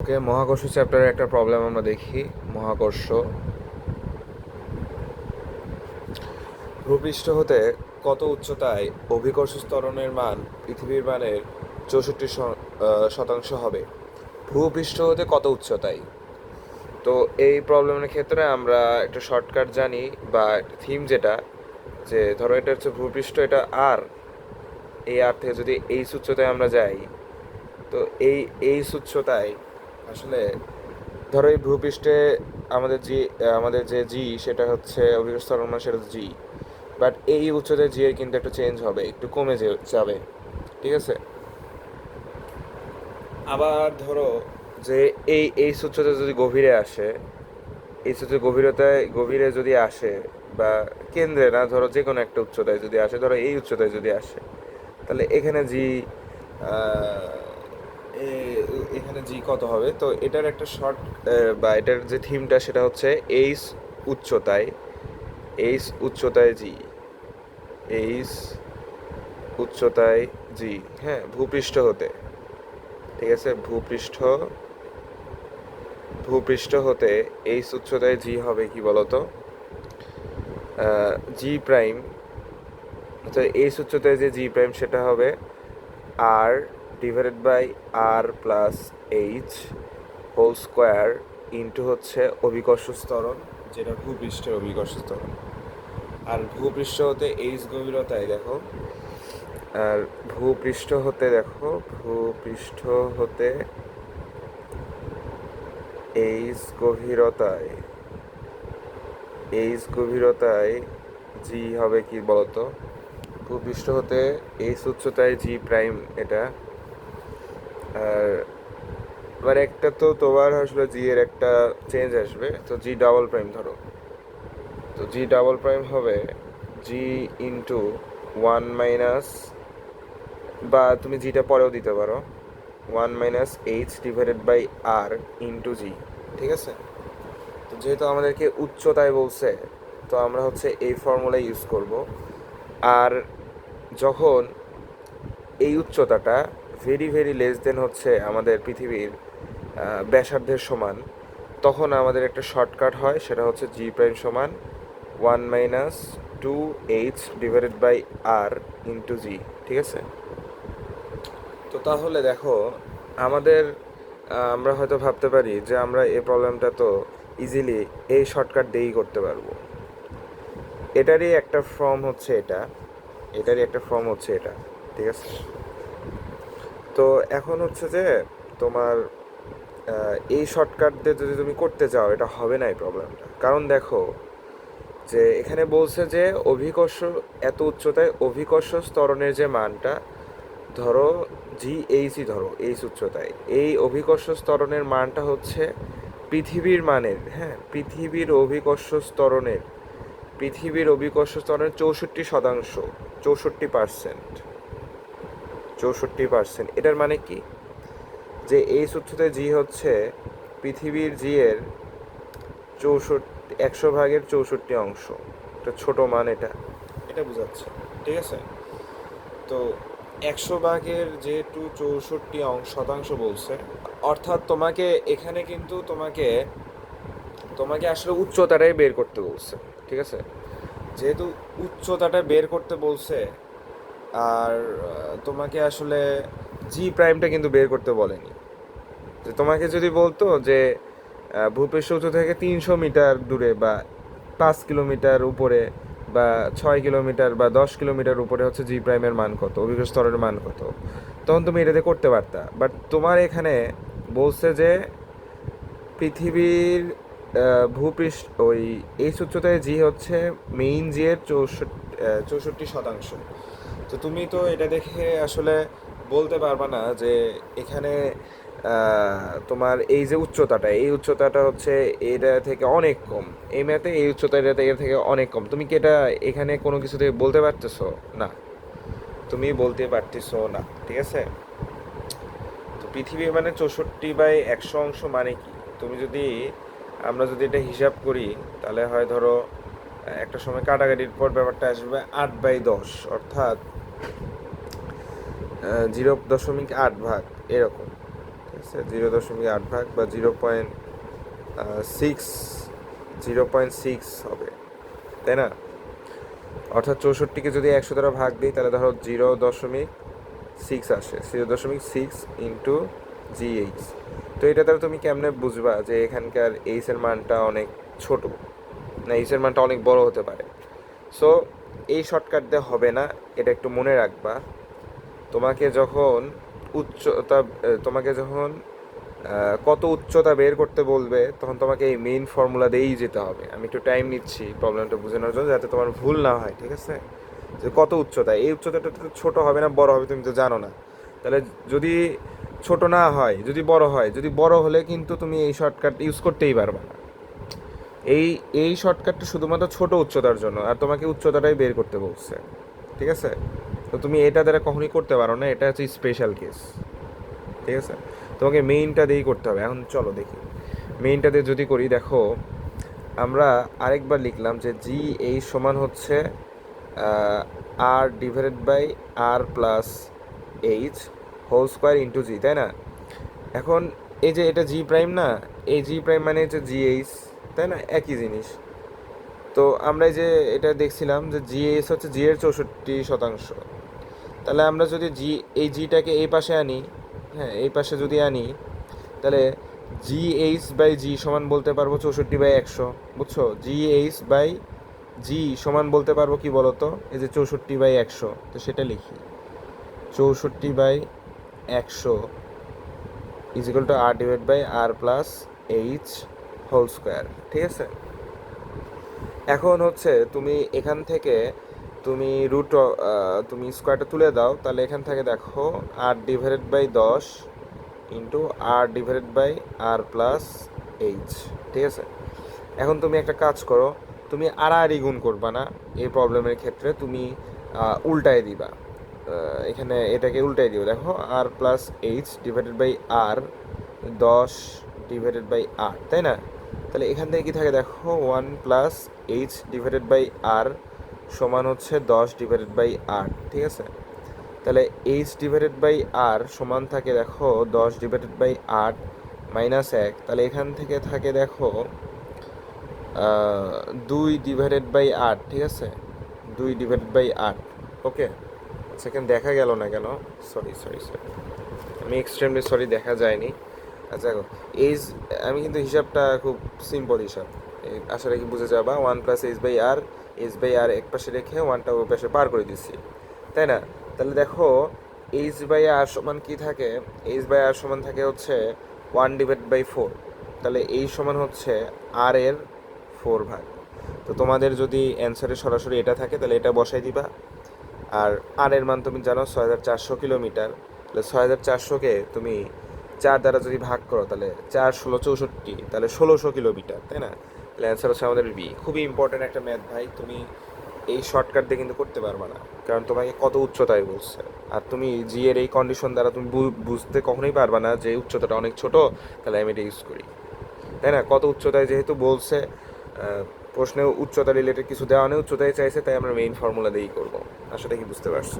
ওকে, মহাকর্ষ চ্যাপ্টারের একটা প্রবলেম আমরা দেখি। মহাকর্ষ ভূপৃষ্ঠ হতে কত উচ্চতায় অভিকর্ষ স্তরণের মান পৃথিবীর মানের চৌষট্টি শতাংশ হবে? ভূপৃষ্ঠ হতে কত উচ্চতায়? তো এই প্রবলেমের ক্ষেত্রে আমরা একটা শর্টকাট জানি বা থিম যেটা, যে ধরো এটা হচ্ছে ভূপৃষ্ঠ, এটা আর এই আর থেকে যদি এই উচ্চতায় আমরা যাই, তো এই এই উচ্চতায় আসলে ধরো এই ভূপৃষ্ঠে আমাদের জি, আমাদের যে জি, সেটা হচ্ছে অভিকর্ষ ত্বরণ সেটা জি। বাট এই উচ্চতায় জি এর কিন্তু একটু চেঞ্জ হবে, একটু কমে যাবে। ঠিক আছে? আবার ধরো যে এই এই উচ্চতা যদি গভীরে আসে, এই উচ্চতা গভীরতায়, গভীরে যদি আসে বা কেন্দ্রে না, ধরো যে কোনো একটা উচ্চতায় যদি আসে, ধরো এই উচ্চতায় যদি আসে, তাহলে এখানে জি এখানে জি কত হবে? তো এটার একটা শর্ট বা এটার যে থিমটা সেটা হচ্ছে এইস উচ্চতায় এইস উচ্চতায় জি এইস উচ্চতায় জি হ্যাঁ ভূপৃষ্ঠ হতে, ঠিক আছে? ভূপৃষ্ঠ ভূপৃষ্ঠ হতে এই উচ্চতায় জি হবে কি বলতো? জি প্রাইম তো এই উচ্চতায় যে জি প্রাইম সেটা হবে r divided by r plus h whole square into হচ্ছে অভিকর্ষ স্তরণ যেটা ভূপৃষ্ঠের অভিকর্ষ স্তরণ আর ভূপৃষ্ঠ হতে এইচ গভীরতায় দেখো, আর ভূপৃষ্ঠ হতে দেখো, ভূপৃষ্ঠ হতে এইচ গভীরতায় এইচ গভীরতায় জি হবে কি বলতো? ভূপৃষ্ঠ হতে এইচ উচ্চতায় জি প্রাইম এটা আর এবার একটা তো তোমার আসলে জি এর একটা চেঞ্জ আসবে। তো জি ডাবল প্রাইম ধরো। তো জি ডাবল প্রাইম হবে জি ইন্টু ওয়ান মাইনাস বা তুমি জিটা পরেও দিতে পারো। One minus h divided by r into g ঠিক আছে? তো যেহেতু আমাদেরকে উচ্চতায় বলছে, তো আমরা হচ্ছে এই ফর্মুলা ইউজ করব। আর যখন এই উচ্চতাটা ভেরি ভেরি লেস দেন হচ্ছে আমাদের পৃথিবীর ব্যাসার্ধের সমান। তখন আমাদের একটা শর্টকাট হয়, সেটা হচ্ছে জি প্রাইম সমান one minus two h divided by r into g ঠিক আছে? তো তাহলে দেখো, আমাদের আমরা হয়তো ভাবতে পারি যে আমরা এই প্রবলেমটা তো ইজিলি এই শর্টকাট দিয়েই করতে পারব। এটারই একটা ফর্ম হচ্ছে এটা, এটারই একটা ফর্ম হচ্ছে এটা, ঠিক আছে? তো এখন হচ্ছে যে তোমার এই শর্টকাট দিয়ে যদি তুমি করতে চাও, এটা হবে না এই প্রবলেমটা কারণ দেখো, যে এখানে বলছে যে অভিকর্ষ, এত উচ্চতায় অভিকর্ষ স্তরণের যে মানটা, ধরো জি এইচই ধরো এইচ উচ্চতায়, এই অভিকর্ষ স্তরণের মানটা হচ্ছে পৃথিবীর মানের হ্যাঁ পৃথিবীর অভিকর্ষ স্তরণের, পৃথিবীর অভিকর্ষ স্তরণের চৌষট্টি শতাংশ, চৌষট্টি পার্সেন্ট চৌষট্টি পার্সেন্ট এটার মানে কি? যে এই উচ্চতায় জি হচ্ছে পৃথিবীর জি এর চৌষট্টি, একশো ভাগের চৌষট্টি অংশ। এটা ছোট মান এটা। এটা বোঝাচ্ছে। ঠিক আছে? তো একশো ভাগের যেহেতু চৌষট্টি শতাংশ বলছে, অর্থাৎ তোমাকে এখানে কিন্তু তোমাকে তোমাকে আসলে উচ্চতাটাই বের করতে বলছে। ঠিক আছে? যেহেতু উচ্চতাটা বের করতে বলছে আর তোমাকে আসলে জি প্রাইমটা কিন্তু বের করতে বলেনি। যে তোমাকে যদি বলতো যে ভূপৃষ্ঠ উচ্চ থেকে তিনশো মিটার দূরে বা পাঁচ কিলোমিটার উপরে বা ছয় কিলোমিটার বা দশ কিলোমিটার উপরে হচ্ছে জি প্রাইমের মান কত, অভিজ্ঞ স্তরের মান কত, তখন তুমি এটাতে করতে পারতা। বাট তোমার এখানে বলছে যে, পৃথিবীর ভূপৃষ্ঠ, ওই এই উচ্চতায় জি হচ্ছে মেইন জি এর চৌষট্টি চৌষট্টি শতাংশ। তো তুমি তো এটা দেখে আসলে বলতে পারবা না যে এখানে তোমার এই যে উচ্চতাটা, এই উচ্চতাটা হচ্ছে এটা থেকে অনেক কম। এই ম্যাথে এই উচ্চতা উচ্চতাটা এর থেকে অনেক কম। তুমি কি এটা এখানে কোনো কিছু থেকে বলতে পারতেছো? না। তুমি বলতে পারতেছো না, ঠিক আছে? তো পৃথিবী মানে চৌষট্টি বাই একশো অংশ মানে কি? তুমি যদি, আমরা যদি এটা হিসাব করি, তাহলে হয় ধরো একটা সময় কাটাকাটির পর ব্যাপারটা আসবে আট বাই দশ, অর্থাৎ জিরো দশমিক আট ভাগ এরকম, ঠিক আছে? জিরো দশমিক আট ভাগ বা zero point six zero point six হবে, তাই না? অর্থাৎ চৌষট্টিকে যদি একশো দ্বারা ভাগ দিই, তাহলে ধরো জিরো দশমিক সিক্স আসে, জিরো দশমিক সিক্স ইন্টু জি এইচ তো এটা দ্বারা তুমি কেমনে বুঝবা যে এখানকার এইচের মানটা অনেক ছোট? না এইচের মানটা অনেক বড় হতে পারে। সো এই শর্টকাট দিয়ে হবে না, এটা একটু মনে রাখবা। তোমাকে যখন উচ্চতা, তোমাকে যখন কত উচ্চতা বের করতে বলবে, তখন তোমাকে এই মেইন ফর্মুলা দিয়েই যেতে হবে। আমি একটু টাইম নিচ্ছি প্রবলেমটা বোঝানোর জন্য, যাতে তোমার ভুল না হয়, ঠিক আছে? যে কত উচ্চতা, এই উচ্চতাটা তো ছোটো হবে না, বড় হবে, তুমি তো জানো না। তাহলে যদি ছোট না হয়, যদি বড় হয়, যদি বড় হলে কিন্তু তুমি এই শর্টকাট ইউজ করতেই পারবে না। এই এই শর্টকাটটা শুধুমাত্র ছোট উচ্চতার জন্য, আর তোমাকে উচ্চতাটাই বের করতে বলছে, ঠিক আছে? তো তুমি এটা দ্বারা কখনই করতে পারো না, এটা হচ্ছে স্পেশাল কেস ঠিক আছে? তোমাকে মেইনটা দিয়েই করতে হবে। এখন চলো দেখি। মেইনটা দিয়ে যদি করি, দেখো, আমরা আরেকবার লিখলাম যে জি এই সমান হচ্ছে r divided by r plus h whole square into g তাই না? এখন এই যে এটা জি প্রাইম না, এই জি প্রাইম মানে হচ্ছে জি এইচ তাই না? একই জিনিস। তো আমরা যে এটা দেখছিলাম যে জি এইচ হচ্ছে জি এর চৌষট্টি শতাংশ। তাহলে আমরা যদি জি এই জিটাকে এই পাশে আনি হ্যাঁ এই পাশে যদি আনি, তাহলে জি এইচ বাই জি সমান বলতে পারব চৌষট্টি বাই একশো, বুঝছ? জি এইচ বাই জি সমান বলতে পারব কি বলতো? এই যে চৌষট্টি বাই একশো, তো সেটা লিখি। চৌষট্টি বাই একশো equal to r divide by r plus h whole square, ঠিক আছে? এখন হচ্ছে তুমি এখান থেকে তুমি রুট তুমি স্কোয়ারটা তুলে দাও, তাহলে এখান থেকে দেখো আর ডিভাইডেড বাই দশ into r divided by r plus h ঠিক আছে? এখন তুমি একটা কাজ করো, তুমি আড়াআড়ি গুণ করবা না, এই প্রবলেমের ক্ষেত্রে তুমি উল্টায় দিবা। এখানে এটাকে উল্টাই দিও, দেখো r plus h divided by r দশ ডিভাইডেড বাই আর তাই না? তাহলে এখান থেকে কি থাকে দেখো? One plus h divided by r সমান হচ্ছে দশ ডিভাইডেড বাই আর ঠিক আছে? তাহলে এইচ ডিভাইডেড বাই আর সমান থাকে দেখো দশ ডিভাইডেড বাই আট মাইনাস এক। তাহলে এখান থেকে থাকে দেখো দুই ডিভাইডেড বাই আট ঠিক আছে? দুই ডিভাইডেড বাই আট ওকে সেখানে দেখা গেল না কেন? সরি সরি সরি আমি এক্সট্রিমলি সরি দেখা যায়নি। আচ্ছা দেখো এইজ আমি কিন্তু হিসাবটা খুব সিম্পল হিসাব। আশা রাখি বুঝে যাবা one plus h by r h by r এক পাশে রেখে ওয়ানটা ওই পাশে পার করে দিচ্ছি। তাই না? তাহলে দেখো এইচ বাই আর সমান কী থাকে? এইচ বাই আর সমান থাকে হচ্ছে ওয়ান ডিভাইড বাই ফোর তাহলে এই সমান হচ্ছে আর এর ফোর ভাগ। তো তোমাদের যদি অ্যান্সারে সরাসরি এটা থাকে, তাহলে এটা বসাই দিবা। আর আর এর মান তুমি জানো, ছয় হাজার চারশো কিলোমিটার। তাহলে ছয় হাজার চারশোকে তুমি চার দ্বারা যদি ভাগ করো, তাহলে চার ষোলো চৌষট্টি, তাহলে ষোলোশো কিলোমিটার, তাই না? তাহলে অ্যান্সার হচ্ছে আমাদের বি খুবই ইম্পর্ট্যান্ট একটা ম্যাথ ভাই, তুমি এই শর্টকাট দিয়ে কিন্তু করতে পারবে না, কারণ তোমাকে কত উচ্চতায় বলছে। আর তুমি জি এর এই কন্ডিশন দ্বারা তুমি বুঝতে কখনোই পারবে না যে উচ্চতাটা অনেক ছোট, তাহলে আমি এটা ইউজ করি। তাই না? কত উচ্চতায় যেহেতু বলছে প্রশ্নে উচ্চতা রিলেটেড কিছু দেওয়া নেই, উচ্চতায় চাইছে, তাই আমরা মেইন ফর্মুলা দিয়েই করব। আসলে কি বুঝতে পারছ।